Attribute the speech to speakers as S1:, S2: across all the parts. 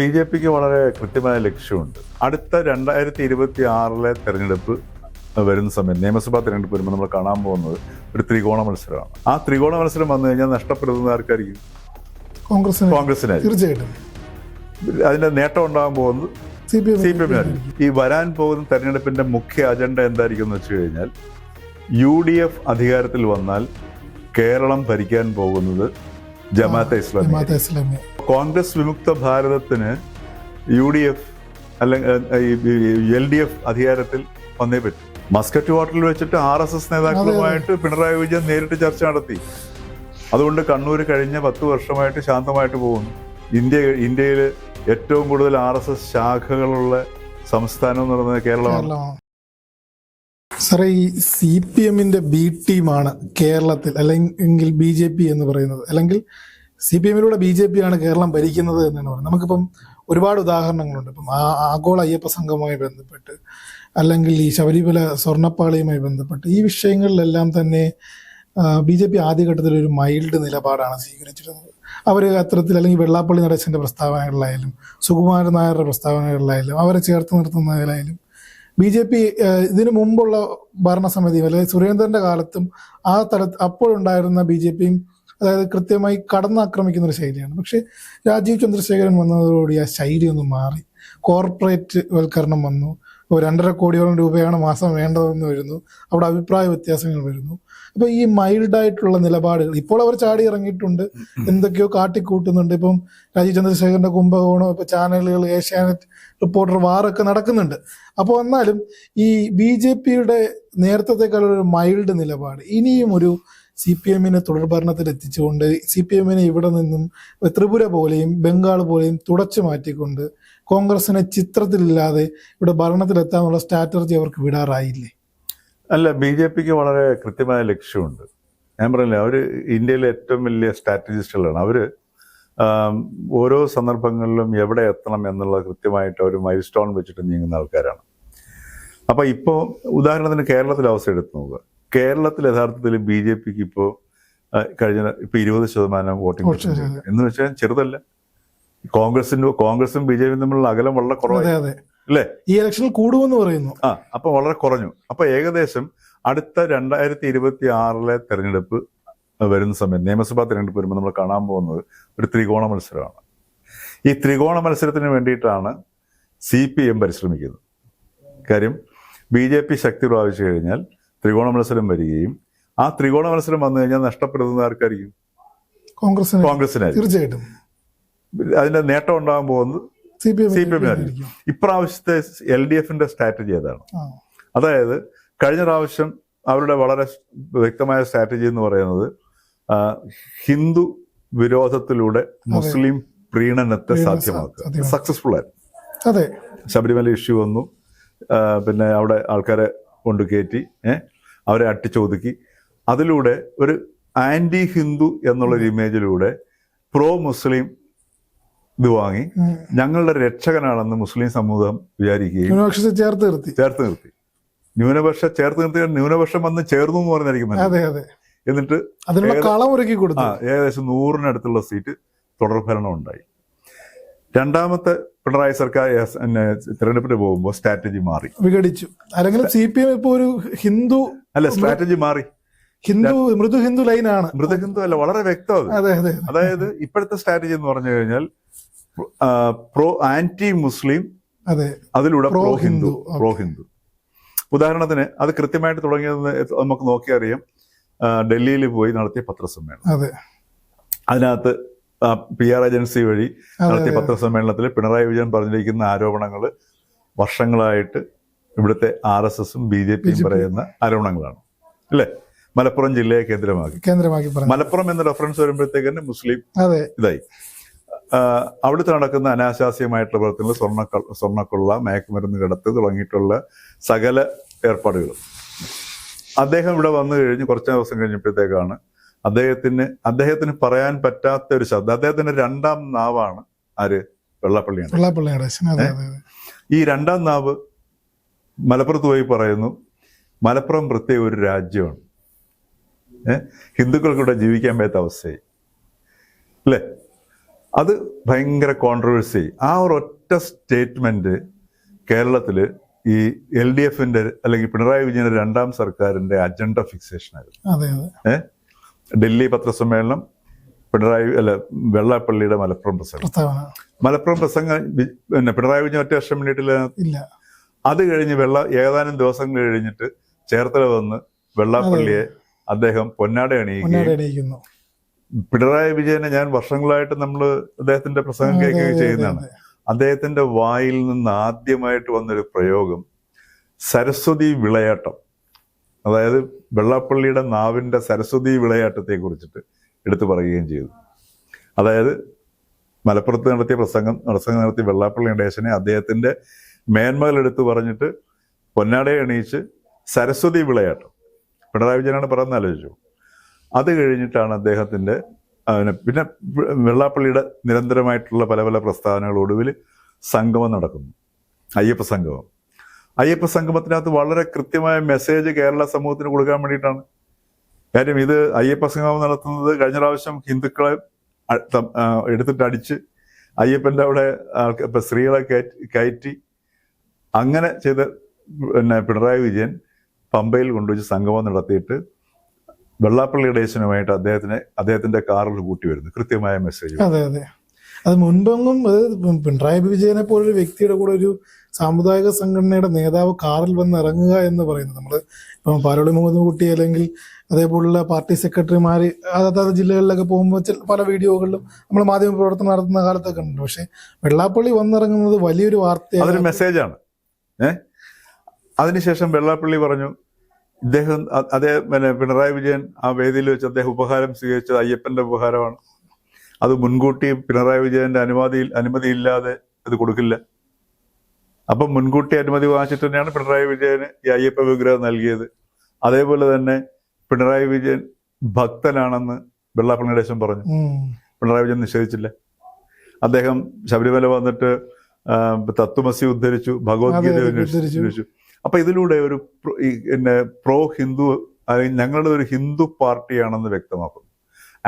S1: B J പിക്ക് വളരെ കൃത്യമായ ലക്ഷ്യമുണ്ട് അടുത്ത രണ്ടായിരത്തി ഇരുപത്തി ആറിലെ തെരഞ്ഞെടുപ്പ് വരുന്ന സമയം നിയമസഭാ തെരഞ്ഞെടുപ്പ് വരുമ്പോൾ നമ്മൾ കാണാൻ പോകുന്നത് ഒരു ത്രികോണ മത്സരമാണ് ആ ത്രികോണ മത്സരം വന്നു കഴിഞ്ഞാൽ നഷ്ടപ്പെടുന്നത് ആർക്കായിരിക്കും കോൺഗ്രസ് കോൺഗ്രസിനായിരിക്കും
S2: തീർച്ചയായിട്ടും
S1: അതിന്റെ നേട്ടം ഉണ്ടാകാൻ പോകുന്നത് സി പി എം ഈ വരാൻ പോകുന്ന തെരഞ്ഞെടുപ്പിന്റെ മുഖ്യ അജണ്ട എന്തായിരിക്കും എന്ന് വെച്ചു കഴിഞ്ഞാൽ യു ഡി എഫ് അധികാരത്തിൽ വന്നാൽ കേരളം ഭരിക്കാൻ പോകുന്നത് ജമാഅത്തെ ഇസ്ലാമി
S2: ജമാഅത്തെ ഇസ്ലാമി
S1: കോൺഗ്രസ് വിമുക്ത ഭാരതത്തിന് യു ഡി എഫ് അല്ലെങ്കിൽ എൽ ഡി എഫ് അധികാരത്തിൽ വന്നേ പറ്റും മസ്കറ്റ് ഹോട്ടലിൽ വെച്ചിട്ട് ആർ എസ് എസ് നേതാക്കളുമായിട്ട് പിണറായി വിജയൻ നേരിട്ട് ചർച്ച നടത്തി അതുകൊണ്ട് കണ്ണൂർ കഴിഞ്ഞ പത്ത് വർഷമായിട്ട് ശാന്തമായിട്ട് പോകുന്നു ഇന്ത്യ ഇന്ത്യയിൽ ഏറ്റവും കൂടുതൽ ആർ എസ് എസ് ശാഖകളുള്ള സംസ്ഥാനം എന്ന് പറയുന്നത്
S2: കേരളമാണ് സാറേ ഈ സി പി എമ്മിന്റെ ബി ടീമാണ് കേരളത്തിൽ അല്ലെങ്കിൽ ബി ജെ പി എന്ന് പറയുന്നത് അല്ലെങ്കിൽ സി പി എമ്മിലൂടെ ബി ജെ പി ആണ് കേരളം ഭരിക്കുന്നത് എന്നാണ് പറയുന്നത് നമുക്കിപ്പം ഒരുപാട് ഉദാഹരണങ്ങളുണ്ട് ഇപ്പം ആഗോള അയ്യപ്പ സംഘവുമായി ബന്ധപ്പെട്ട് അല്ലെങ്കിൽ ഈ ശബരിമല സ്വർണ്ണപ്പാളിയുമായി ബന്ധപ്പെട്ട് ഈ വിഷയങ്ങളിലെല്ലാം തന്നെ ബി ജെ പി ആദ്യഘട്ടത്തിൽ ഒരു മൈൽഡ് നിലപാടാണ് സ്വീകരിച്ചിരുന്നത് അവർ അത്തരത്തിൽ അല്ലെങ്കിൽ വെള്ളാപ്പള്ളി നടേശന്റെ പ്രസ്താവനകളിലായാലും സുകുമാരൻ നായരുടെ പ്രസ്താവനകളിലായാലും അവരെ ചേർത്ത് നിർത്തുന്നതിലായാലും ബി ജെ പി ഇതിനു മുമ്പുള്ള ഭരണസമിതിയും അല്ലെങ്കിൽ സുരേന്ദ്രന്റെ കാലത്തും ആ തല അപ്പോഴുണ്ടായിരുന്ന ബി ജെ പിയും അതായത് കൃത്യമായി കടന്നാക്രമിക്കുന്ന ഒരു ശൈലിയാണ് പക്ഷേ രാജീവ് ചന്ദ്രശേഖരൻ വന്നതോടുകൂടി ആ ശൈലി ഒന്ന് മാറി കോർപ്പറേറ്റ് വൽക്കരണം വന്നു രണ്ടര കോടിയോളം രൂപയാണ് മാസം വേണ്ടതെന്ന് വരുന്നു അവിടെ അഭിപ്രായ വ്യത്യാസങ്ങൾ വരുന്നു അപ്പൊ ഈ മൈൽഡ് ആയിട്ടുള്ള നിലപാടുകൾ ഇപ്പോൾ അവർ ചാടി ഇറങ്ങിയിട്ടുണ്ട് എന്തൊക്കെയോ കാട്ടിക്കൂട്ടുന്നുണ്ട് ഇപ്പം രാജീവ് ചന്ദ്രശേഖരന്റെ കുംഭകോണോ ഇപ്പൊ ചാനലുകൾ ഏഷ്യാനെറ്റ് റിപ്പോർട്ടർ വാറൊക്കെ നടക്കുന്നുണ്ട് അപ്പോൾ എന്നാലും ഈ ബി ജെ പിയുടെ ഒരു മൈൽഡ് നിലപാട് ഇനിയും ഒരു സി പി എമ്മിനെ തുടർ ഭരണത്തിൽ എത്തിച്ചുകൊണ്ട് സി പി എമ്മിനെ ഇവിടെ നിന്നും ത്രിപുര പോലെയും ബംഗാൾ പോലെയും തുടച്ചു മാറ്റിക്കൊണ്ട് കോൺഗ്രസിനെ ചിത്രത്തിലില്ലാതെ ഇവിടെ ഭരണത്തിലെത്താനുള്ള സ്ട്രാറ്റജി അവർക്ക് വിടാറായില്ലേ
S1: അല്ല ബി ജെ പിക്ക് വളരെ കൃത്യമായ ലക്ഷ്യമുണ്ട് ഞാൻ പറഞ്ഞില്ല അവർ ഇന്ത്യയിലെ ഏറ്റവും വലിയ സ്ട്രാറ്റജിസ്റ്റുകളാണ് അവർ ഓരോ സന്ദർഭങ്ങളിലും എവിടെ എത്തണം എന്നുള്ള കൃത്യമായിട്ട് ഒരു മൈൽ സ്റ്റോൺ വെച്ചിട്ട് നീങ്ങുന്ന ആൾക്കാരാണ് അപ്പോൾ ഇപ്പോൾ ഉദാഹരണത്തിന് കേരളത്തിൽ അവസ്ഥ എടുത്ത് നോക്കുക കേരളത്തിൽ യഥാർത്ഥത്തിൽ ബി ജെ പിക്ക് ഇപ്പോൾ കഴിഞ്ഞ ഇപ്പോൾ ഇരുപത് ശതമാനം വോട്ടിംഗ് എന്ന് വെച്ചാൽ ചെറുതല്ല കോൺഗ്രസിൻ്റെ കോൺഗ്രസും ബി ജെ പിയും തമ്മിലുള്ള അകലം വളരെ കുറവാണ് അല്ലേ ഈ
S2: ഇലക്ഷനിൽ കൂടുമെന്ന് പറയുന്നു
S1: ആ അപ്പൊ വളരെ കുറഞ്ഞു അപ്പൊ ഏകദേശം അടുത്ത രണ്ടായിരത്തി ഇരുപത്തി ആറിലെ തെരഞ്ഞെടുപ്പ് വരുന്ന സമയം നിയമസഭാ തെരഞ്ഞെടുപ്പ് വരുമ്പോൾ നമ്മൾ കാണാൻ പോകുന്നത് ഒരു ത്രികോണ മത്സരമാണ് ഈ ത്രികോണ മത്സരത്തിന് വേണ്ടിയിട്ടാണ് സി പി എം പരിശ്രമിക്കുന്നത് കാര്യം ബി ജെ പി ശക്തി പ്രാപിച്ചു കഴിഞ്ഞാൽ ത്രികോണ മത്സരം വരികയും ആ ത്രികോണ മത്സരം വന്നു കഴിഞ്ഞാൽ നഷ്ടപ്പെടുന്നത് ആർക്കായിരിക്കും കോൺഗ്രസ് കോൺഗ്രസിനായിരിക്കും തീർച്ചയായിട്ടും അതിന്റെ നേട്ടം ഉണ്ടാകാൻ പോകുന്നത് സി പി എം ഇപ്രാവശ്യത്തെ എൽ ഡി എഫിന്റെ സ്ട്രാറ്റജി ഏതാണ് അതായത് കഴിഞ്ഞ പ്രാവശ്യം അവരുടെ വളരെ വ്യക്തമായ സ്ട്രാറ്റജി എന്ന് പറയുന്നത് ഹിന്ദു വിരോധത്തിലൂടെ മുസ്ലിം പ്രീണനത്തെ സാധ്യമാക്കുക സക്സസ്ഫുൾ ആയിരുന്നു അതെ ശബരിമല ഇഷ്യൂ വന്നു പിന്നെ അവിടെ ആൾക്കാരെ കൊണ്ട് കയറ്റി അവരെ അട്ടിച്ചൊതുക്കി അതിലൂടെ ഒരു ആന്റി ഹിന്ദു എന്നുള്ള ഒരു ഇമേജിലൂടെ പ്രോ മുസ്ലിം ഇത് വാങ്ങി ഞങ്ങളുടെ രക്ഷകനാണെന്ന് മുസ്ലിം സമൂഹം വിചാരിക്കുകയും
S2: ന്യൂനപക്ഷത്തെ ചേർത്ത് നിർത്തി
S1: ചേർത്ത് നിർത്തി ന്യൂനപക്ഷ ചേർത്ത് നിർത്തി ന്യൂനപക്ഷം വന്ന് ചേർന്നു എന്ന് പറഞ്ഞായിരിക്കും അതെ അതെ എന്നിട്ട്
S2: അതിനുള്ള കൊടുത്തു
S1: ഏകദേശം നൂറിനടുത്തുള്ള സീറ്റ് തുടർഭരണം ഉണ്ടായി രണ്ടാമത്തെ പിണറായി സർക്കാർ തെരഞ്ഞെടുപ്പിന് പോകുമ്പോൾ സ്ട്രാറ്റജി മാറി
S2: വിഘടിച്ചു അല്ലെങ്കിൽ സി പി എം ഇപ്പോ ഒരു ഹിന്ദു
S1: അല്ല സ്ട്രാറ്റജി മാറി
S2: ഹിന്ദു മൃദു ഹിന്ദു ലൈനാണ്
S1: മൃദു ഹിന്ദു അല്ല വളരെ വ്യക്തമാണ് അതായത് ഇപ്പോഴത്തെ സ്ട്രാറ്റജി എന്ന് പറഞ്ഞു കഴിഞ്ഞാൽ പ്രോ ആന്റി മുസ്ലിം അതെ അതിലൂടെ പ്രോ ഹിന്ദു പ്രോ ഹിന്ദു ഉദാഹരണത്തിന് അത് കൃത്യമായിട്ട് തുടങ്ങിയതെന്ന് നമുക്ക് നോക്കിയറിയാം ഡൽഹിയിൽ പോയി നടത്തിയ പത്രസമ്മേളനം അതിനകത്ത് പി ആർ ഏജൻസി വഴി നടത്തിയ പത്രസമ്മേളനത്തിൽ പിണറായി വിജയൻ പറഞ്ഞിരിക്കുന്ന ആരോപണങ്ങൾ വർഷങ്ങളായിട്ട് ഇവിടുത്തെ ആർ എസ് എസും ബി ജെ പിയും പറയുന്ന ആരോപണങ്ങളാണ് അല്ലേ മലപ്പുറം ജില്ലയെ കേന്ദ്രമാക്കി കേന്ദ്രമാക്കി മലപ്പുറം എന്ന റെഫറൻസ് വരുമ്പോഴത്തേക്ക് തന്നെ മുസ്ലിം ഇതായി അവിടുത്തെ നടക്കുന്ന അനാശാസ്യമായിട്ടുള്ള പ്രവർത്തനങ്ങൾ സ്വർണ്ണ സ്വർണ്ണക്കൊള്ള മയക്കുമരുന്ന് കിടത്ത് തുടങ്ങിയിട്ടുള്ള സകല ഏർപ്പാടുകളും അദ്ദേഹം ഇവിടെ വന്നു കഴിഞ്ഞ് കുറച്ച് ദിവസം കഴിഞ്ഞപ്പോഴത്തേക്കാണ് അദ്ദേഹത്തിന് അദ്ദേഹത്തിന് പറയാൻ പറ്റാത്ത ഒരു ശബ്ദം അദ്ദേഹത്തിന്റെ രണ്ടാം നാവാണ് ആര് വെള്ളപ്പള്ളിയാണ്
S2: വെള്ളപ്പള്ളിയാണ്
S1: ഈ രണ്ടാം നാവ് മലപ്പുറത്ത് പോയി പറയുന്നു മലപ്പുറം പ്രത്യേക ഒരു രാജ്യമാണ് ഏഹ് ഹിന്ദുക്കൾക്കിവിടെ ജീവിക്കാൻ പറ്റാത്ത അവസ്ഥയായി അല്ലേ അത് ഭയങ്കര കോൺട്രവേഴ്സി ആ ഒരു ഒറ്റ സ്റ്റേറ്റ്മെന്റ് കേരളത്തിൽ ഈ എൽ ഡി എഫിന്റെ അല്ലെങ്കിൽ പിണറായി വിജയന്റെ രണ്ടാം സർക്കാരിന്റെ അജണ്ട ഫിക്സേഷൻ
S2: ആയിരുന്നു ഏഹ്
S1: ഡൽഹി പത്രസമ്മേളനം പിണറായി അല്ല വെള്ളാപ്പള്ളിയുടെ മലപ്പുറം പ്രസംഗം മലപ്പുറം പ്രസംഗം പിന്നെ പിണറായി വിജയൻ ഒറ്റ വർഷം വേണ്ടിയിട്ടില്ല അത് കഴിഞ്ഞ് വെള്ള ഏതാനും ദിവസങ്ങൾ കഴിഞ്ഞിട്ട് ചേർത്തല വന്ന് വെള്ളാപ്പള്ളിയെ അദ്ദേഹം പൊന്നാട
S2: അണിയിക്കുന്നു
S1: പിണറായി വിജയനെ ഞാൻ വർഷങ്ങളായിട്ട് നമ്മൾ അദ്ദേഹത്തിന്റെ പ്രസംഗം കേൾക്കുകയും ചെയ്യുന്നതാണ് അദ്ദേഹത്തിന്റെ വായിൽ നിന്ന് ആദ്യമായിട്ട് വന്നൊരു പ്രയോഗം സരസ്വതി വിളയാട്ടം അതായത് വെള്ളാപ്പള്ളിയുടെ നാവിൻ്റെ സരസ്വതി വിളയാട്ടത്തെ കുറിച്ചിട്ട് എടുത്തു പറയുകയും ചെയ്തു അതായത് മലപ്പുറത്ത് നടത്തിയ പ്രസംഗം പ്രസംഗം നടത്തിയ വെള്ളാപ്പള്ളി ഗണേശനെ അദ്ദേഹത്തിൻ്റെ മേന്മകൾ എടുത്തു പറഞ്ഞിട്ട് പൊന്നാടയെ എണീച്ച് സരസ്വതി വിളയാട്ടം പിണറായി വിജയനാണ് പറഞ്ഞാലോചിച്ചു അത് കഴിഞ്ഞിട്ടാണ് അദ്ദേഹത്തിൻ്റെ പിന്നെ വെള്ളാപ്പള്ളിയുടെ നിരന്തരമായിട്ടുള്ള പല പല പ്രസ്താവനകൾ ഒടുവിൽ സംഗമം നടക്കുന്നു അയ്യപ്പ സംഗമം അയ്യപ്പ സംഗമത്തിനകത്ത് വളരെ കൃത്യമായ മെസ്സേജ് കേരള സമൂഹത്തിന് കൊടുക്കാൻ വേണ്ടിയിട്ടാണ് കാര്യം ഇത് അയ്യപ്പ സംഗമം നടത്തുന്നത് കഴിഞ്ഞ പ്രാവശ്യം ഹിന്ദുക്കളെ എടുത്തിട്ട് അടിച്ച് അയ്യപ്പൻ്റെ അവിടെ ഇപ്പം സ്ത്രീകളെ കയറ്റി കയറ്റി അങ്ങനെ ചെയ്ത പിന്നെ പിണറായി വിജയൻ പമ്പയിൽ കൊണ്ടുവച്ച് സംഗമം നടത്തിയിട്ട് വെള്ളാപ്പള്ളി ഡേസിനുമായിട്ട് അദ്ദേഹത്തിന് അദ്ദേഹത്തിന്റെ കാറിൽ കൂട്ടി വരുന്നു കൃത്യമായ മെസ്സേജ്
S2: അതെ അതെ അത് മുൻപൊന്നും പിണറായി വിജയനെ പോലൊരു വ്യക്തിയുടെ കൂടെ ഒരു സാമുദായിക സംഘടനയുടെ നേതാവ് കാറിൽ വന്ന് ഇറങ്ങുക എന്ന് പറയുന്നത് നമ്മൾ ഇപ്പം പാലോളി മുഹമ്മദ് കുട്ടി അല്ലെങ്കിൽ അതേപോലുള്ള പാർട്ടി സെക്രട്ടറിമാർ അതാത് ജില്ലകളിലൊക്കെ പോകുമ്പോൾ ചില പല വീഡിയോകളിലും നമ്മൾ മാധ്യമ പ്രവർത്തനം നടത്തുന്ന കാലത്തൊക്കെ ഉണ്ട് പക്ഷേ വെള്ളാപ്പള്ളി വന്നിറങ്ങുന്നത് വലിയൊരു വാർത്തയാണ്
S1: അതൊരു മെസ്സേജാണ് ഏഹ് അതിനുശേഷം വെള്ളാപ്പള്ളി പറഞ്ഞു ഇദ്ദേഹം അദ്ദേഹം പിന്നെ പിണറായി വിജയൻ ആ വേദിയിൽ വെച്ച് അദ്ദേഹം ഉപഹാരം സ്വീകരിച്ചത് അയ്യപ്പന്റെ ഉപഹാരമാണ് അത് മുൻകൂട്ടി പിണറായി വിജയന്റെ അനുമതി അനുമതിയില്ലാതെ അത് കൊടുക്കില്ല അപ്പൊ മുൻകൂട്ടി അനുമതി വാങ്ങിച്ചിട്ട് തന്നെയാണ് പിണറായി വിജയന് ഈ അയ്യപ്പ വിഗ്രഹം നൽകിയത് അതേപോലെ തന്നെ പിണറായി വിജയൻ ഭക്തനാണെന്ന് വെള്ളാപ്പള്ളി നടേശൻ പറഞ്ഞു പിണറായി വിജയൻ നിഷേധിച്ചില്ല അദ്ദേഹം ശബരിമല വന്നിട്ട് തത്വമസി ഉദ്ധരിച്ചു ഭഗവത്ഗീത ഉദ്ധരിച്ചു അപ്പോൾ ഇതിലൂടെ ഒരു പിന്നെ പ്രോ ഹിന്ദു അല്ലെങ്കിൽ ഞങ്ങളുടെ ഒരു ഹിന്ദു പാർട്ടിയാണെന്ന് വ്യക്തമാക്കുന്നു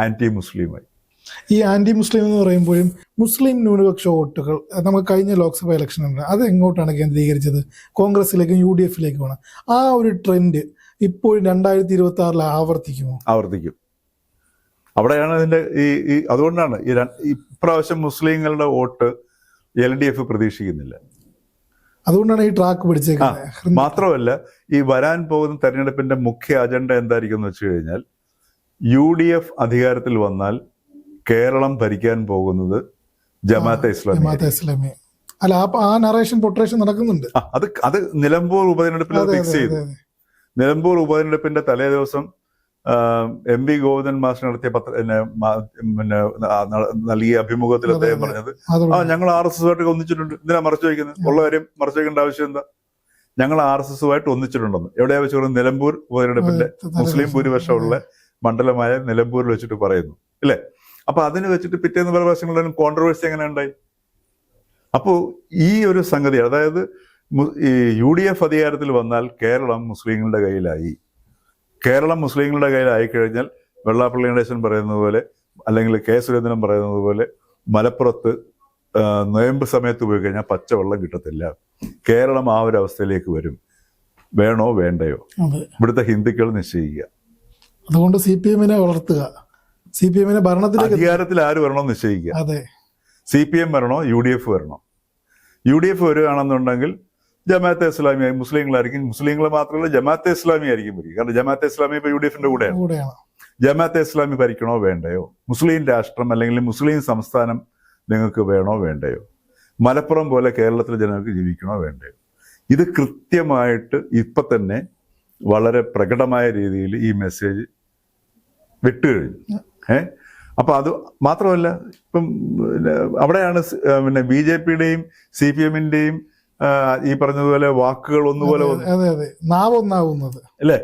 S1: ആന്റി മുസ്ലിമായി
S2: ഈ ആന്റി മുസ്ലിം എന്ന് പറയുമ്പോഴും മുസ്ലിം ന്യൂനപക്ഷ വോട്ടുകൾ നമുക്ക് കഴിഞ്ഞ ലോക്സഭ ഇലക്ഷൻ ഉണ്ട് അത് എങ്ങോട്ടാണ് കേന്ദ്രീകരിച്ചത് കോൺഗ്രസിലേക്കും യു ഡി എഫിലേക്കുമാണ് ആ ഒരു ട്രെൻഡ് ഇപ്പോഴും രണ്ടായിരത്തി ഇരുപത്തി ആറിൽ ആവർത്തിക്കുമോ
S1: ആവർത്തിക്കും അവിടെയാണ് അതിന്റെ ഈ ഈ അതുകൊണ്ടാണ് ഈ ഇപ്രാവശ്യം മുസ്ലിങ്ങളുടെ വോട്ട് എൽ ഡി എഫ് പ്രതീക്ഷിക്കുന്നില്ല
S2: അതുകൊണ്ടാണ് ഈ ട്രാക്ക്
S1: പിടിച്ചേക്കുന്നത് മാത്രമല്ല ഈ വരാൻ പോകുന്ന തെരഞ്ഞെടുപ്പിന്റെ മുഖ്യ അജണ്ട എന്തായിരിക്കും എന്ന് വെച്ച് കഴിഞ്ഞാൽ യു ഡി എഫ് അധികാരത്തിൽ വന്നാൽ കേരളം ഭരിക്കാൻ പോകുന്നത് ജമാഅത്തെ ഇസ്ലാമി
S2: ജമാഅത്തെ ഇസ്ലാമി അല്ല ആ നറേഷൻ പൊട്ടറേഷൻ നടക്കുന്നുണ്ട്
S1: അത് അത് നിലമ്പൂർ ഉപതെരഞ്ഞെടുപ്പിൽ ഫിക്സ് ചെയ്തു നിലമ്പൂർ ഉപതെരഞ്ഞെടുപ്പിന്റെ തലേ ദിവസം എം വി ഗോവിന്ദൻ മാസ്റ്റർ നടത്തിയ പത്ര പിന്നെ നൽകിയ അഭിമുഖത്തിൽ അദ്ദേഹം പറഞ്ഞത് ആ ഞങ്ങൾ ആർ എസ് എസുമായിട്ട് ഒന്നിച്ചിട്ടുണ്ട് എന്തിനാ മറച്ചു വയ്ക്കുന്നത് ഉള്ള കാര്യം മറച്ചു വയ്ക്കേണ്ട ആവശ്യം എന്താ ഞങ്ങൾ ആർ എസ് എസുമായിട്ട് ഒന്നിച്ചിട്ടുണ്ടെന്ന് എവിടെയാ വെച്ച് പറഞ്ഞു നിലമ്പൂർ ഉപതെരഞ്ഞെടുപ്പിന്റെ മുസ്ലിം ഭൂരിപക്ഷമുള്ള മണ്ഡലമായ നിലമ്പൂരിൽ വെച്ചിട്ട് പറയുന്നു ഇല്ലേ അപ്പൊ അതിന് വെച്ചിട്ട് പിറ്റേന്ന് പല പ്രാവശ്യങ്ങളിലും കോൺട്രവേഴ്സി എങ്ങനെ ഉണ്ടായി അപ്പോൾ ഈ ഒരു സംഗതി അതായത് യു ഡി എഫ് അധികാരത്തിൽ വന്നാൽ കേരളം മുസ്ലിങ്ങളുടെ കയ്യിലായി കേരളം മുസ്ലിങ്ങളുടെ കയ്യിലായി കഴിഞ്ഞാൽ വെള്ളാപ്പള്ളി ഗണേശൻ പറയുന്നത് പോലെ അല്ലെങ്കിൽ കെ സുരേന്ദ്രൻ പറയുന്നത് പോലെ മലപ്പുറത്ത് നോയമ്പ് സമയത്ത് പോയി കഴിഞ്ഞാൽ പച്ചവെള്ളം കിട്ടത്തില്ല കേരളം ആ ഒരു അവസ്ഥയിലേക്ക് വരും വേണോ വേണ്ടയോ ഇവിടുത്തെ ഹിന്ദുക്കൾ നിശ്ചയിക്കുക
S2: അതുകൊണ്ട് സി പി എമ്മിനെ വളർത്തുക സി പി എമ്മിനെ ഭരണത്തിൽ
S1: അധികാരത്തിൽ ആര് വരണോ നിശ്ചയിക്കുക അതെ സി പി എം വരണോ യു ഡി എഫ് വരണോ യു ഡി എഫ് വരികയാണെന്നുണ്ടെങ്കിൽ ജമാഅത്തെ ഇസ്ലാമി മുസ്ലിങ്ങളായിരിക്കും മുസ്ലിങ്ങൾ മാത്രമല്ല ജമാഅത്തെ ഇസ്ലാമി ആയിരിക്കും ഭരിക്കും കാരണം ജമാഅത്തെ ഇസ്ലാമി ഇപ്പൊ യു ഡി എഫിന്റെ കൂടെയാണ് ജമാഅത്തെ ഇസ്ലാമി ഭരിക്കണോ വേണ്ടയോ മുസ്ലിം രാഷ്ട്രം അല്ലെങ്കിൽ മുസ്ലിം സംസ്ഥാനം നിങ്ങൾക്ക് വേണോ വേണ്ടയോ മലപ്പുറം പോലെ കേരളത്തിലെ ജനങ്ങൾക്ക് ജീവിക്കണോ വേണ്ടയോ ഇത് കൃത്യമായിട്ട് ഇപ്പൊ തന്നെ വളരെ പ്രകടമായ രീതിയിൽ ഈ മെസ്സേജ് കഴിഞ്ഞു ഏഹ് അപ്പോൾ അത് മാത്രമല്ല ഇപ്പം അവിടെയാണ് പിന്നെ ബി ജെ പിയുടെയും സി പി എമ്മിന്റെയും ഈ പറഞ്ഞതുപോലെ വാക്കുകൾ ഒന്നുപോലെ
S2: അതെ അതെ നാവൊന്നാവുന്നത്
S1: അല്ലേ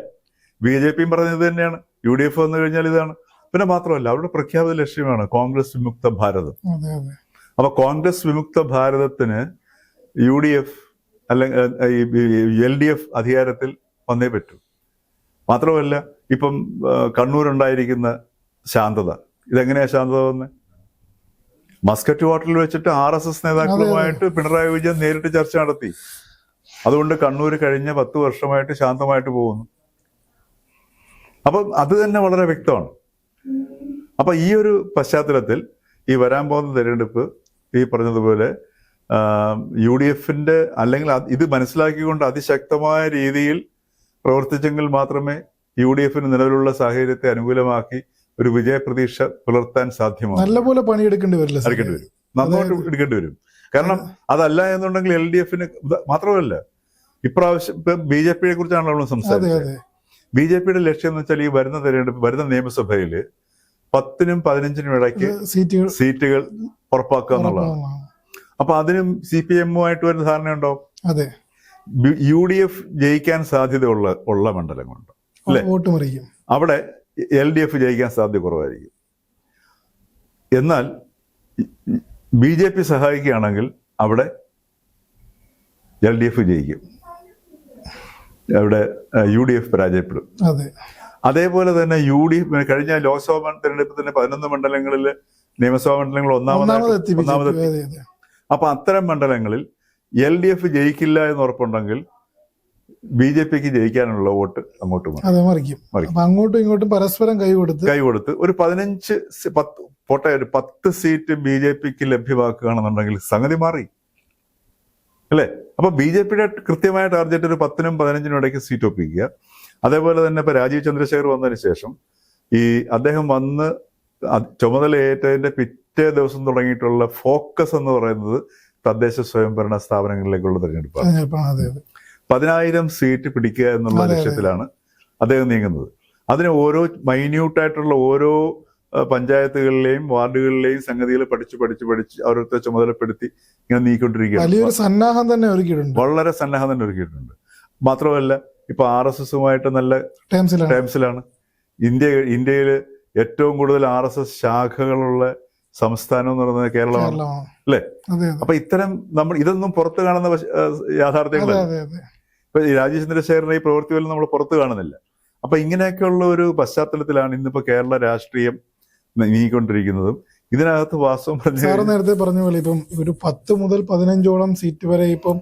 S1: ബി ജെ പിയും പറഞ്ഞത് തന്നെയാണ് യു ഡി എഫ് വന്നു കഴിഞ്ഞാൽ ഇതാണ് പിന്നെ മാത്രമല്ല അവരുടെ പ്രഖ്യാപിത ലക്ഷ്യമാണ് കോൺഗ്രസ് വിമുക്ത ഭാരതം അപ്പൊ കോൺഗ്രസ് വിമുക്ത ഭാരതത്തിന് യു ഡി എഫ് അല്ലെങ്കിൽ എൽ ഡി എഫ് അധികാരത്തിൽ വന്നേ പറ്റൂ മാത്രമല്ല ഇപ്പം കണ്ണൂരുണ്ടായിരിക്കുന്ന ശാന്തത ഇതെങ്ങനെയാ ശാന്തത വന്നേ മസ്കറ്റ് വാട്ടറിൽ വെച്ചിട്ട് ആർ എസ് എസ് നേതാക്കളുമായിട്ട് പിണറായി വിജയൻ നേരിട്ട് ചർച്ച നടത്തി അതുകൊണ്ട് കണ്ണൂർ കഴിഞ്ഞ പത്ത് വർഷമായിട്ട് ശാന്തമായിട്ട് പോകുന്നു അപ്പം അത് തന്നെ വളരെ വ്യക്തമാണ് അപ്പം ഈ ഒരു പശ്ചാത്തലത്തിൽ ഈ വരാൻ പോകുന്ന തിരഞ്ഞെടുപ്പ് ഈ പറഞ്ഞതുപോലെ യു ഡി എഫിൻ്റെ അല്ലെങ്കിൽ ഇത് മനസ്സിലാക്കിക്കൊണ്ട് അതിശക്തമായ രീതിയിൽ പ്രവർത്തിച്ചെങ്കിൽ മാത്രമേ യു ഡി എഫിന് നിലവിലുള്ള സാഹചര്യത്തെ അനുകൂലമാക്കി ഒരു വിജയപ്രതീക്ഷ പുലർത്താൻ സാധ്യമാണ്
S2: നല്ലപോലെ പണിയെടുക്കേണ്ടി വരില്ല
S1: എടുക്കേണ്ടി വരും നന്നായിട്ട് എടുക്കേണ്ടി വരും കാരണം അതല്ല എന്നുണ്ടെങ്കിൽ എൽ ഡി എഫിന് മാത്രമല്ല ഇപ്രാവശ്യം ബി ജെ പിയെ കുറിച്ചാണല്ലോ നമ്മൾ സംസാരിക്കുന്നത് ബി ജെ പിയുടെ ലക്ഷ്യം എന്ന് വെച്ചാൽ ഈ വരുന്ന തെരഞ്ഞെടുപ്പ് വരുന്ന നിയമസഭയിൽ പത്തിനും പതിനഞ്ചിനും ഇടയ്ക്ക് സീറ്റുകൾ ഉറപ്പാക്കുക എന്നുള്ളതാണ് അപ്പൊ അതിനും സി പി എമ്മുമായിട്ട് വരുന്ന ധാരണയുണ്ടോ അതെ യു ഡി എഫ് ജയിക്കാൻ സാധ്യത ഉള്ള ഉള്ള മണ്ഡലങ്ങളുണ്ട് അല്ലേ അവിടെ എൽ ഡി എഫ് ജയിക്കാൻ സാധ്യത കുറവായിരിക്കും എന്നാൽ ബി ജെ പി സഹായിക്കുകയാണെങ്കിൽ അവിടെ എൽ ഡി എഫ് ജയിക്കും അവിടെ യു ഡി എഫ് പരാജയപ്പെടും അതേപോലെ തന്നെ യു ഡി എഫ് കഴിഞ്ഞ ലോക്സഭാ തെരഞ്ഞെടുപ്പ് തന്നെ പതിനൊന്ന് മണ്ഡലങ്ങളിൽ നിയമസഭാ മണ്ഡലങ്ങളിൽ
S2: ഒന്നാമത്
S1: ഒന്നാമത് അപ്പൊ അത്തരം മണ്ഡലങ്ങളിൽ എൽ ഡി എഫ് ജയിക്കില്ല എന്ന് ഉറപ്പുണ്ടെങ്കിൽ ബി ജെ പിക്ക് ജയിക്കാനുള്ള വോട്ട് അങ്ങോട്ട്
S2: മറിക്കും അങ്ങോട്ടും ഇങ്ങോട്ടും പരസ്പരം കൈകൊടുത്ത്
S1: കൈകൊടുത്ത് ഒരു പതിനഞ്ച് പത്ത് പോട്ടെ ഒരു പത്ത് സീറ്റ് ബി ജെ പിക്ക് ലഭ്യമാക്കുകയാണെന്നുണ്ടെങ്കിൽ സംഗതി മാറി അല്ലേ അപ്പൊ ബി ജെ പിയുടെ കൃത്യമായ ടാർഗറ്റ് ഒരു പത്തിനും പതിനഞ്ചിനും ഇടയ്ക്ക് സീറ്റ് ഒപ്പിക്കുക അതേപോലെ തന്നെ ഇപ്പൊ രാജീവ് ചന്ദ്രശേഖർ വന്നതിന് ശേഷം ഈ അദ്ദേഹം വന്ന് ചുമതലയേറ്റതിന്റെ പിറ്റേ ദിവസം തുടങ്ങിയിട്ടുള്ള ഫോക്കസ് എന്ന് പറയുന്നത് തദ്ദേശ സ്വയംഭരണ സ്ഥാപനങ്ങളിലേക്കുള്ള തെരഞ്ഞെടുപ്പാണ് പതിനായിരം സീറ്റ് പിടിക്കുക എന്നുള്ള ലക്ഷ്യത്തിലാണ് അദ്ദേഹം നീങ്ങുന്നത് അതിന് ഓരോ മൈന്യൂട്ടായിട്ടുള്ള ഓരോ പഞ്ചായത്തുകളിലെയും വാർഡുകളിലെയും സംഗതികൾ പഠിച്ച് പഠിച്ച് പഠിച്ച് അവരുടെ ചുമതലപ്പെടുത്തി ഇങ്ങനെ നീക്കൊണ്ടിരിക്കുകയാണ്
S2: സന്നാഹം തന്നെ ഒരുക്കിയിട്ടുണ്ട്
S1: വളരെ സന്നാഹം തന്നെ ഒരുക്കിയിട്ടുണ്ട് മാത്രമല്ല ഇപ്പൊ ആർ എസ് എസുമായിട്ട് നല്ല ടേംസിലാണ് ഇന്ത്യ ഇന്ത്യയിൽ ഏറ്റവും കൂടുതൽ ആർ എസ് എസ് ശാഖകളുള്ള സംസ്ഥാനം എന്ന് പറയുന്നത് കേരളമാണ് അല്ലേ അപ്പൊ ഇത്തരം നമ്മൾ ഇതൊന്നും പുറത്ത് കാണുന്ന യാഥാർത്ഥ്യങ്ങളല്ല ഇപ്പൊ രാജീവ് ചന്ദ്രശേഖരന്റെ ഈ പ്രവൃത്തി നമ്മൾ പുറത്തു കാണുന്നില്ല അപ്പൊ ഇങ്ങനെയൊക്കെയുള്ള ഒരു പശ്ചാത്തലത്തിലാണ് ഇന്നിപ്പോ കേരള രാഷ്ട്രീയം നീങ്ങിക്കൊണ്ടിരിക്കുന്നതും ഇതിനകത്ത് വാസ്തവം
S2: പറഞ്ഞു സാറ് നേരത്തെ പറഞ്ഞ പോലെ ഇപ്പം ഒരു പത്ത് മുതൽ പതിനഞ്ചോളം സീറ്റ് വരെ ഇപ്പം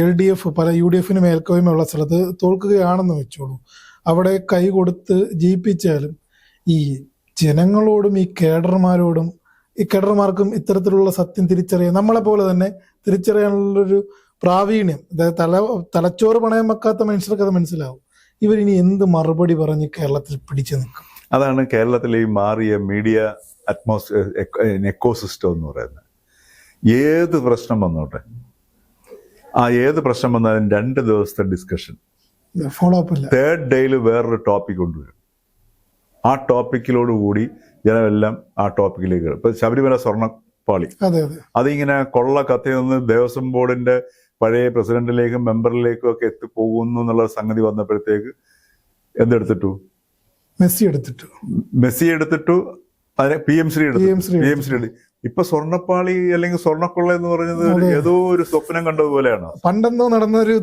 S2: എൽ ഡി എഫ് പല യു ഡി എഫിന് മേൽക്കോയ്മയുള്ള സ്ഥലത്ത് തോൽക്കുകയാണെന്ന് വെച്ചോളൂ അവിടെ കൈ കൊടുത്ത് ജയിപ്പിച്ചാലും ഈ ജനങ്ങളോടും ഈ കേഡർമാരോടും ഈ കേഡർമാർക്കും ഇത്തരത്തിലുള്ള സത്യം തിരിച്ചറിയാൻ നമ്മളെ പോലെ തന്നെ തിരിച്ചറിയാനുള്ളൊരു പ്രാവീണ്യം അതായത് തല തലച്ചോറ് പണയം വെക്കാത്ത മനുഷ്യർക്ക് അത് മനസ്സിലാവും ഇവരിനി എന്ത് മറുപടി പറഞ്ഞ് കേരളത്തിൽ പിടിച്ചു നിൽക്കും
S1: അതാണ് കേരളത്തിലെ ഈ മാറിയ മീഡിയ അറ്റ്മോസ്ഫിയർ എക്കോസിസ്റ്റം എന്ന് പറയുന്നത് ഏത് പ്രശ്നം വന്നോട്ടെ ആ ഏത് പ്രശ്നം വന്നാലും രണ്ട് ദിവസത്തെ ഡിസ്കഷൻ ഫോളോ അപ്പ് തേർഡ് ഡേയിൽ വേറൊരു ടോപ്പിക് കൊണ്ടുവരും ആ ടോപ്പിക്കിലോട് കൂടി ജനമെല്ലാം ആ ടോപ്പിക്കിലേക്ക് ഇപ്പൊ ശബരിമല സ്വർണ്ണപ്പാളി അതിങ്ങനെ കൊള്ള കത്തി നിന്ന് ദേവസ്വം ബോർഡിന്റെ പഴയ പ്രസിഡന്റിലേക്കും മെമ്പറിലേക്കും ഒക്കെ എത്തിപ്പോകുന്നു എന്നുള്ള സംഗതി വന്നപ്പോഴത്തേക്ക് എന്തെടുത്തിട്ടു മെസ്സി എടുത്തിട്ടു മെസ്സി എടുത്തിട്ടു അതെ പി എം ശ്രീ എടുത്തു പി എം ശ്രീ ഇപ്പൊ സ്വർണപ്പാളി അല്ലെങ്കിൽ സ്വർണക്കൊള്ള എന്ന് പറഞ്ഞത് ഏതോ ഒരു സ്വപ്നം കണ്ടതുപോലെയാണ് പണ്ടെന്തോ നടന്ന ഒരു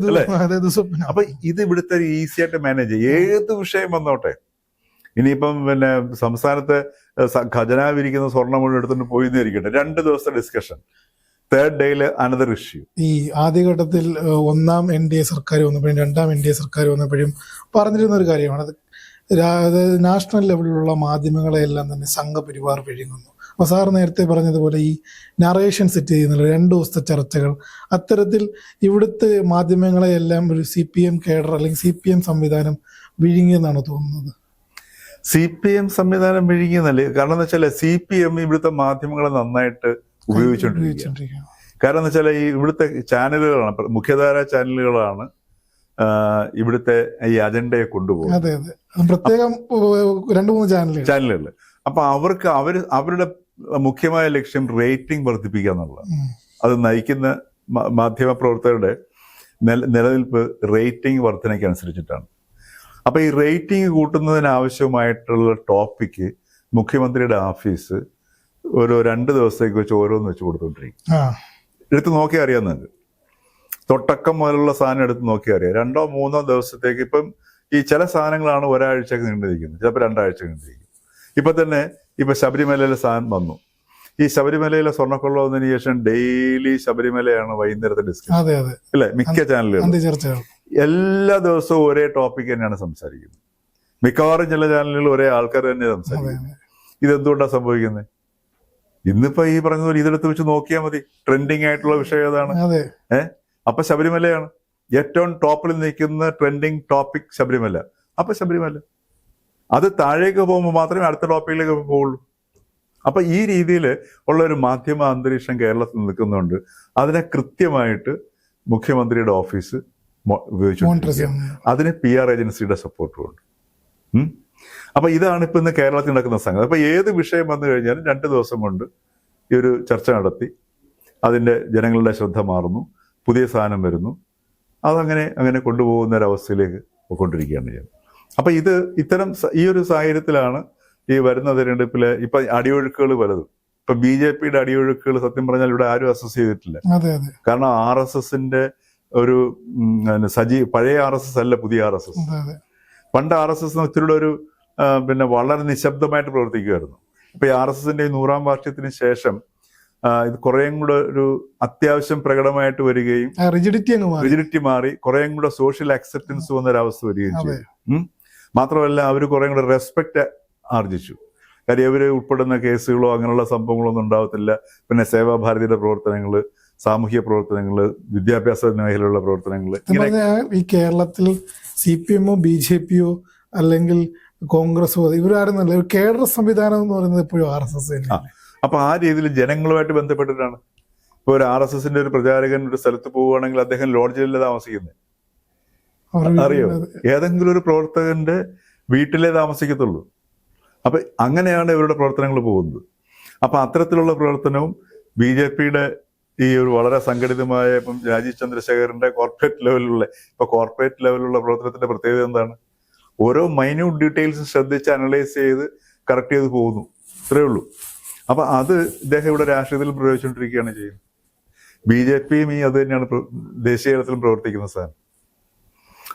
S1: സ്വപ്നം അപ്പൊ ഇത് ഇവിടുത്തെ ഈസി ആയിട്ട് മാനേജ് ഏത് വിഷയം വന്നോട്ടെ ഇനിയിപ്പം പിന്നെ സംസ്ഥാനത്തെ ഖജനാവിരിക്കുന്ന സ്വർണ്ണം മുഴുവൻ എടുത്തുകൊണ്ട് പോയിരിക്കട്ടെ രണ്ട് ദിവസത്തെ ഡിസ്കഷൻ തേർഡ് ഡേയിൽ അനദർ ഇഷ്യൂ ഈ ആദ്യഘട്ടത്തിൽ ഒന്നാം എൻ ഡി എ സർക്കാർ വന്നപ്പോഴും രണ്ടാം എൻ ഡി എ സർക്കാർ വന്നപ്പോഴും പറഞ്ഞിരുന്ന ഒരു കാര്യമാണ് അത് നാഷണൽ ലെവലിലുള്ള എല്ലാം തന്നെ സംഘപരിവാർ വിഴുങ്ങുന്നു അപ്പോൾ സാർ നേരത്തെ പറഞ്ഞതുപോലെ ഈ നറേഷൻ സെറ്റ് ചെയ്യുന്നുള്ള രണ്ട് ദിവസത്തെ ചർച്ചകൾ അത്തരത്തിൽ ഇവിടുത്തെ മാധ്യമങ്ങളെയെല്ലാം ഒരു സി പി എം കേഡർ അല്ലെങ്കിൽ സി പി എം സംവിധാനം വിഴുങ്ങിയെന്നാണ് തോന്നുന്നത് സി പി എം സംവിധാനം വിഴുങ്ങിയെന്നല്ലേ കാരണം എന്താ വെച്ചാൽ സി പി എം ഇവിടുത്തെ മാധ്യമങ്ങളെ നന്നായിട്ട് ഉപയോഗിച്ചുകൊണ്ടിരിക്കുക കാരണം എന്ന് വെച്ചാൽ ഈ ഇവിടുത്തെ ചാനലുകളാണ് മുഖ്യധാര ചാനലുകളാണ് ഇവിടുത്തെ ഈ അജണ്ടയെ കൊണ്ടുപോകുന്നത് അതെ അതെ പ്രത്യേകം രണ്ട് മൂന്ന് ചാനലുകൾ ചാനലുകൾ അപ്പൊ അവർക്ക് അവർ അവരുടെ മുഖ്യമായ ലക്ഷ്യം റേറ്റിംഗ് വർദ്ധിപ്പിക്കുക എന്നുള്ളത് അത് നയിക്കുന്ന മാധ്യമ പ്രവർത്തകരുടെ നിലനിൽപ്പ് റേറ്റിംഗ് അനുസരിച്ചിട്ടാണ് അപ്പൊ ഈ റേറ്റിംഗ് കൂട്ടുന്നതിനാവശ്യമായിട്ടുള്ള ടോപ്പിക്ക് മുഖ്യമന്ത്രിയുടെ ഓഫീസ് ഒരു രണ്ട് ദിവസത്തേക്ക് വെച്ച് ഓരോന്ന് വെച്ച് കൊടുത്തോണ്ടിരിക്കും എടുത്ത് നോക്കി അറിയാമെന്നുണ്ട് തൊട്ടക്കം മുതലുള്ള സാധനം എടുത്ത് നോക്കി അറിയാം രണ്ടോ മൂന്നോ ദിവസത്തേക്ക് ഇപ്പം ഈ ചില സാധനങ്ങളാണ് ഒരാഴ്ചക്ക് നീണ്ടിരിക്കുന്നത് ചിലപ്പോൾ രണ്ടാഴ്ച നീണ്ടിരിക്കും നിൽക്കും ഇപ്പം തന്നെ ഇപ്പം ശബരിമലയിലെ സാധനം വന്നു ഈ ശബരിമലയിലെ സ്വർണ്ണക്കൊള്ള വന്നതിന് ശേഷം ഡെയിലി ശബരിമലയാണ് വൈകുന്നേരത്തെ ഡിസ്കസ് അല്ലെ മിക്ക ചാനലുകളും എല്ലാ ദിവസവും ഒരേ ടോപ്പിക് തന്നെയാണ് സംസാരിക്കുന്നത് മിക്കവാറും ചില ചാനലുകൾ ഒരേ ആൾക്കാർ തന്നെ സംസാരിക്കുന്നത് ഇതെന്തുകൊണ്ടാണ് സംഭവിക്കുന്നത് ഇന്നിപ്പോ ഈ പറഞ്ഞ പോലെ ഇതെടുത്ത് വെച്ച് നോക്കിയാൽ മതി ട്രെൻഡിങ് ആയിട്ടുള്ള വിഷയം ഏതാണ് ഏഹ് അപ്പൊ ശബരിമലയാണ് ഏറ്റവും ടോപ്പിൽ നിൽക്കുന്ന ട്രെൻഡിങ് ടോപ്പിക് ശബരിമല അപ്പൊ ശബരിമല അത് താഴേക്ക് പോകുമ്പോൾ മാത്രമേ അടുത്ത ടോപ്പിക്കിലേക്ക് പോവുള്ളൂ അപ്പൊ ഈ രീതിയിൽ ഉള്ള ഒരു മാധ്യമ അന്തരീക്ഷം കേരളത്തിൽ നിൽക്കുന്നുണ്ട് അതിനെ കൃത്യമായിട്ട് മുഖ്യമന്ത്രിയുടെ ഓഫീസ് ഉപയോഗിച്ചു അതിന് പി ആർ ഏജൻസിയുടെ സപ്പോർട്ടും ഉണ്ട് അപ്പൊ ഇതാണ് ഇപ്പൊ ഇന്ന് കേരളത്തിൽ നടക്കുന്ന സംഗതി അപ്പൊ ഏത് വിഷയം വന്നു കഴിഞ്ഞാലും രണ്ട് ദിവസം കൊണ്ട് ഈ ഒരു ചർച്ച നടത്തി അതിന്റെ ജനങ്ങളുടെ ശ്രദ്ധ മാറുന്നു പുതിയ സാധനം വരുന്നു അതങ്ങനെ അങ്ങനെ കൊണ്ടുപോകുന്ന ഒരവസ്ഥയിലേക്ക് പോയിക്കൊണ്ടിരിക്കുകയാണ് ഞാൻ അപ്പൊ ഇത് ഇത്തരം ഈ ഒരു സാഹചര്യത്തിലാണ് ഈ വരുന്ന തിരഞ്ഞെടുപ്പിലെ ഇപ്പൊ അടിയൊഴുക്കുകൾ പലതും ഇപ്പൊ ബി ജെ പിയുടെ അടിയൊഴുക്കുകൾ സത്യം പറഞ്ഞാൽ ഇവിടെ ആരും അസസ് ചെയ്തിട്ടില്ല കാരണം ആർ എസ് എസിന്റെ ഒരു സജീവ് പഴയ ആർ എസ് എസ് അല്ല പുതിയ ആർ എസ് എസ് പണ്ട് ആർ എസ് എസ് ഇത്തിരിയുടെ ഒരു പിന്നെ വളരെ നിശബ്ദമായിട്ട് പ്രവർത്തിക്കുമായിരുന്നു ഇപ്പൊ ഈ ആർ എസ് എസിന്റെ നൂറാം വാർഷികത്തിന് ശേഷം ഇത് കുറേയും കൂടെ ഒരു അത്യാവശ്യം പ്രകടമായിട്ട് വരികയും റിജിഡിറ്റി റിജിഡിറ്റി മാറി കുറേയും കൂടെ സോഷ്യൽ അക്സെപ്റ്റൻസ് വന്ന അവസ്ഥ വരികയും ചെയ്തു മാത്രമല്ല അവർ കുറേ കൂടെ റെസ്പെക്ട് ആർജിച്ചു കാര്യം ഇവർ ഉൾപ്പെടുന്ന കേസുകളോ അങ്ങനെയുള്ള സംഭവങ്ങളോ ഒന്നും ഉണ്ടാവത്തില്ല പിന്നെ സേവാഭാരതിയുടെ പ്രവർത്തനങ്ങൾ സാമൂഹ്യ പ്രവർത്തനങ്ങൾ വിദ്യാഭ്യാസ മേഖലയിലുള്ള പ്രവർത്തനങ്ങൾ ഈ കേരളത്തിൽ സി പി എമ്മോ ബി ജെ പിയോ അല്ലെങ്കിൽ കോൺഗ്രസ് ഇവരാരും ഒരു കേഡർ സംവിധാനം എന്ന് പറയുന്നത് ഇപ്പോഴും ആർ എസ് എസ് അപ്പൊ ആ രീതിയിൽ ജനങ്ങളുമായിട്ട് ബന്ധപ്പെട്ടിട്ടാണ് ഇപ്പൊ ഒരു ആർ എസ് എസിന്റെ ഒരു പ്രചാരകൻ ഒരു സ്ഥലത്ത് പോവുകയാണെങ്കിൽ അദ്ദേഹം ലോഡ്ജിൽ താമസിക്കുന്നത് അറിയോ ഏതെങ്കിലും ഒരു പ്രവർത്തകന്റെ വീട്ടിലേ താമസിക്കത്തുള്ളൂ അപ്പൊ അങ്ങനെയാണ് ഇവരുടെ പ്രവർത്തനങ്ങൾ പോകുന്നത് അപ്പൊ അത്തരത്തിലുള്ള പ്രവർത്തനവും ബി ജെ പിയുടെ ഈ ഒരു വളരെ സംഘടിതമായ ഇപ്പം രാജീവ് ചന്ദ്രശേഖരന്റെ കോർപ്പറേറ്റ് ലെവലിലുള്ള ഇപ്പൊ കോർപ്പറേറ്റ് ലെവലിലുള്ള പ്രവർത്തനത്തിന്റെ പ്രത്യേകത എന്താണ് ഓരോ മൈന്യൂട്ട് ഡീറ്റെയിൽസും ശ്രദ്ധിച്ച് അനലൈസ് ചെയ്ത് കറക്റ്റ് ചെയ്ത് പോകുന്നു ഇത്രയേ ഉള്ളൂ അപ്പൊ അത് ഇദ്ദേഹം ഇവിടെ രാഷ്ട്രീയത്തിൽ പ്രയോഗിച്ചുകൊണ്ടിരിക്കുകയാണ് ചെയ്യുന്നത് ബി ജെ പിയും ഈ അത് തന്നെയാണ് ദേശീയ തലത്തിലും പ്രവർത്തിക്കുന്ന സാധനം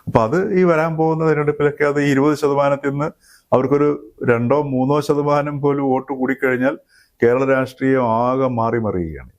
S1: അപ്പൊ അത് ഈ വരാൻ പോകുന്ന തിരഞ്ഞെടുപ്പിലൊക്കെ അത് ഇരുപത് ശതമാനത്തിൽ നിന്ന് അവർക്കൊരു രണ്ടോ മൂന്നോ ശതമാനം പോലും വോട്ട് കൂടിക്കഴിഞ്ഞാൽ കേരള രാഷ്ട്രീയം ആകെ മാറി മറിയുകയാണ്